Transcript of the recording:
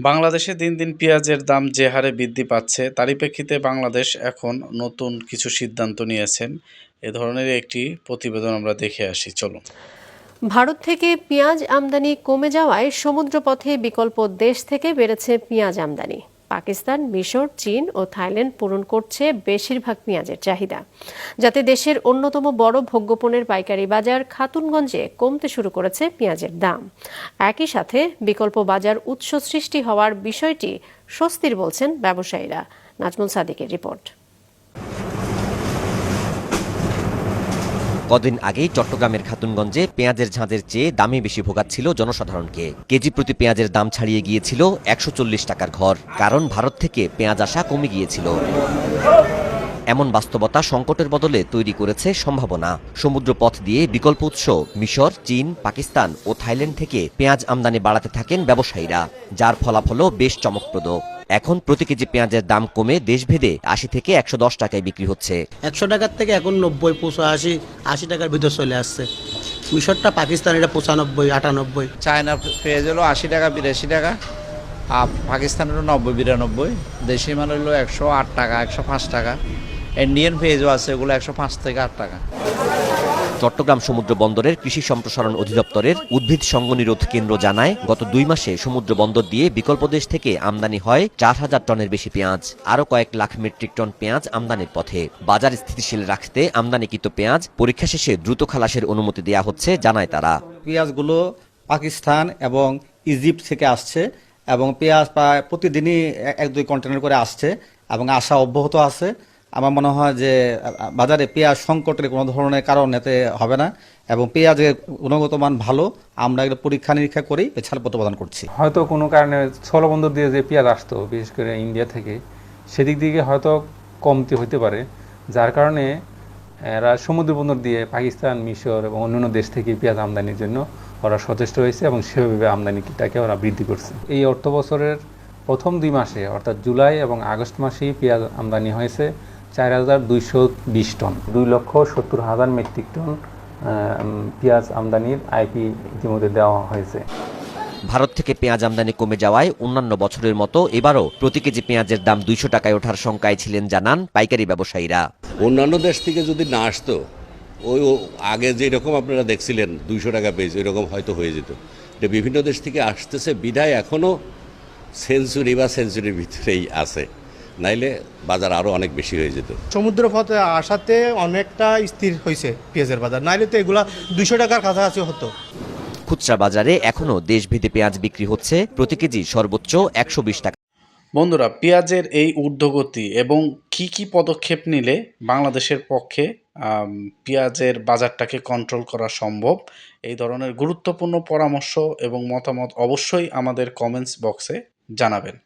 বাংলাদেশে দিন দিন পেঁয়াজের দাম যে হারে বৃদ্ধি পাচ্ছে, তারই প্রেক্ষিতে বাংলাদেশ এখন নতুন কিছু সিদ্ধান্ত নিয়েছেন। এ ধরনের একটি প্রতিবেদন আমরা দেখে আসি, চলুন। ভারত থেকে পেঁয়াজ আমদানি কমে যাওয়ায় সমুদ্রপথে বিকল্প দেশ থেকে বেড়েছে পেঁয়াজ আমদানি। পাকিস্তান, মিশর, চীন ও থাইল্যান্ড পূরণ করছে বেশিরভাগ পেঁয়াজের চাহিদা। যাতে দেশের অন্যতম বড় ভোগ্যপণের পাইকারি বাজার খাতুনগঞ্জে কমতে শুরু করেছে পেঁয়াজের দাম। একই সাথে বিকল্প বাজার উৎস সৃষ্টি হওয়ার বিষয়টি স্বস্তির বলছেন ব্যবসায়ীরা। নাজমুল সাদিকের রিপোর্ট। কদিন আগেই চট্টগ্রামের খাতুনগঞ্জে পেঁয়াজের ঝাঁজের চেয়ে দামে বেশি ভোগাচ্ছিল জনসাধারণকে। কেজি প্রতি পেঁয়াজের দাম ছাড়িয়ে গিয়েছিল একশো চল্লিশ টাকার ঘর, কারণ ভারত থেকে পেঁয়াজ আসা কমে গিয়েছিল। এমন বাস্তবতা সংকটের বদলে তৈরি করেছে সম্ভাবনা। সমুদ্র পথ দিয়ে বিকল্প উৎস মিশর, চীন, পাকিস্তান ও থাইল্যান্ড থেকে পেঁয়াজ আমদানি বাড়াতে থাকেন ব্যবসায়ীরা, যার ফলাফলও বেশ চমকপ্রদ। এখন প্রতি কেজি পেঁয়াজের দাম কমে দেশভেদে আশি থেকে একশো দশ টাকায় বিক্রি হচ্ছে। একশো টাকার থেকে এখন নব্বই পঁচাশি আশি টাকার ভিতর চলে আসছে। মিশরটা পাকিস্তান এটা পঁচানব্বই আটানব্বই। চায়না পেঁয়াজ হলো আশি টাকা বিরাশি টাকা আর পাকিস্তান হলো নব্বই বিরানব্বই। দেশি মাল হলো একশো আট টাকা একশো পাঁচ টাকা। ইন্ডিয়ান পেঁয়াজও আছে এগুলো একশো পাঁচ থেকে আট টাকা। চট্টগ্রাম সমুদ্র বন্দরের কৃষি সম্প্রসারণ অধিদপ্তরের উদ্ভিদ সঙ্গ নিরোধ কেন্দ্র জানায়, গত দুই মাসে সমুদ্র বন্দর দিয়ে বিকল্প দেশ থেকে আমদানি হয় চার হাজার টনের বেশি পেঁয়াজ, আরও কয়েক লাখ মেট্রিক টন পেঁয়াজ আমদানির পথে। বাজার স্থিতিশীল রাখতে আমদানিকৃত পেঁয়াজ পরীক্ষা শেষে দ্রুত খালাসের অনুমতি দেওয়া হচ্ছে, জানায় তারা। পেঁয়াজগুলো পাকিস্তান এবং ইজিপ্ট থেকে আসছে এবং পেঁয়াজ প্রায় প্রতিদিনই এক- দুই কন্টেনার করে আসছে এবং আসা অব্যাহত আছে। আমার মনে হয় যে বাজারে পেঁয়াজ সংকটের কোনো ধরনের কারণ এতে হবে না, এবং পেঁয়াজের গুণগত মান ভালো, আমরা এগুলো পরীক্ষা নিরীক্ষা এই ছাড়পত্র প্রদান করছি। হয়তো কোনো কারণে স্থলবন্দর দিয়ে যে পেঁয়াজ আসতো, বিশেষ করে ইন্ডিয়া থেকে, সেদিক দিকে হয়তো কমতি হতে পারে, যার কারণে এরা সমুদ্র বন্দর দিয়ে পাকিস্তান, মিশর এবং অন্যান্য দেশ থেকে পেঁয়াজ আমদানির জন্য ওরা সচেষ্ট হয়েছে এবং সেভাবে আমদানিটাকে ওরা বৃদ্ধি করছে। এই অর্থ বছরের প্রথম দুই মাসে, অর্থাৎ জুলাই এবং আগস্ট মাসেই পেঁয়াজ আমদানি হয়েছে চার হাজার দুইশো বিশ টন দুই লক্ষ সত্তর হাজার মেট্রিক টন পেঁয়াজ আমদানির আইপি ইতিমধ্যে দেওয়া হয়েছে। ভারত থেকে পেঁয়াজ আমদানি কমে যাওয়ায় অন্যান্য বছরের মতো এবারও প্রতি কেজি পেঁয়াজের দাম দুইশো টাকায় ওঠার শঙ্কায় ছিলেন জানান পাইকারি ব্যবসায়ীরা। অন্যান্য দেশ থেকে যদি না আসতো ওই আগে যেরকম আপনারা দেখছিলেন দুইশো টাকা পেজ ওইরকম হয়তো হয়ে যেত। এটা বিভিন্ন দেশ থেকে আসতেছে বিধায় এখনও সেঞ্চুরি বা সেঞ্চুরির ভিতরেই আছে। নাইলে বাজার আরও অনেক বেশি হয়ে যেত। সমুদ্র পথে আসাতে অনেকটা স্থির হয়েছে পেঁয়াজের বাজার। নাইলে তো এগুলা দুইশো টাকার কাছাকাছি হতো। খুচরা বাজারে এখনও দেশভেদে পেঁয়াজ বিক্রি হচ্ছে প্রতি কেজি সর্বোচ্চ একশো বিশ টাকা। বন্ধুরা পেঁয়াজের এই ঊর্ধ্বগতি এবং কি কি পদক্ষেপ নিলে বাংলাদেশের পক্ষে পেঁয়াজের বাজারটাকে কন্ট্রোল করা সম্ভব এই ধরনের গুরুত্বপূর্ণ পরামর্শ এবং মতামত অবশ্যই আমাদের কমেন্টস বক্সে জানাবেন।